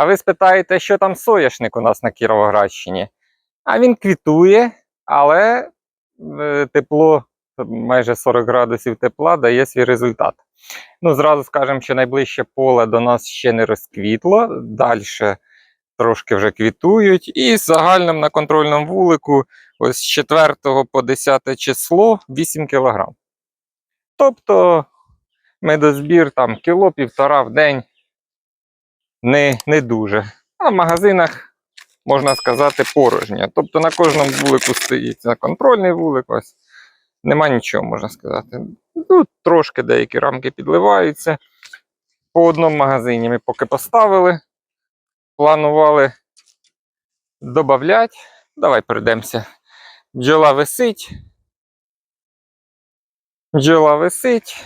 А ви спитаєте, що там соняшник у нас на Кіровоградщині? А він квітує, але е, тепло, майже 40 градусів тепла, дає свій результат. Ну, зразу скажемо, що найближче поле до нас ще не розквітло, далі трошки вже квітують. І загальном на контрольному вулику ось з 4 по 10 число 8 кг. Тобто медозбір там кіло-півтора в день не, не дуже. А в магазинах, можна сказати, порожньо. Тобто на кожному вулику стоїть на контрольний вулик, ось нема нічого, можна сказати. Ну, трошки деякі рамки підливаються. По одному магазині ми поки поставили, планували додати. Давай перейдемося. Бджола висить. Бджола висить.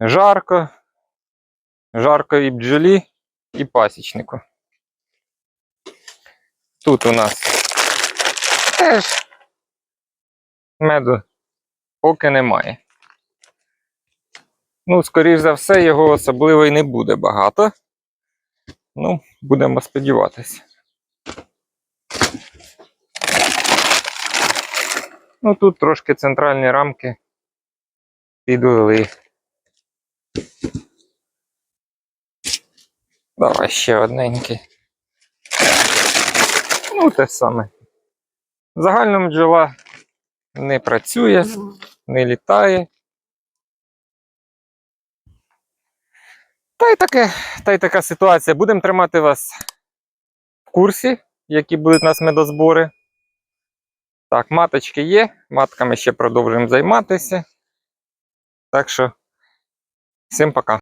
Жарко. Жарко і бджолі, і пасічнику. Тут у нас теж меду поки немає. Ну, скоріш за все, його особливо і не буде багато. Ну, будемо сподіватися. Ну, тут трошки центральні рамки підвели. Давай ще одненький. Ну, те саме. В загальному бджола не працює, не літає. Та й таке, та й така ситуація. Будемо тримати вас в курсі, які будуть у нас медозбори. Так, маточки є, матками ще продовжуємо займатися. Так що, всім пока.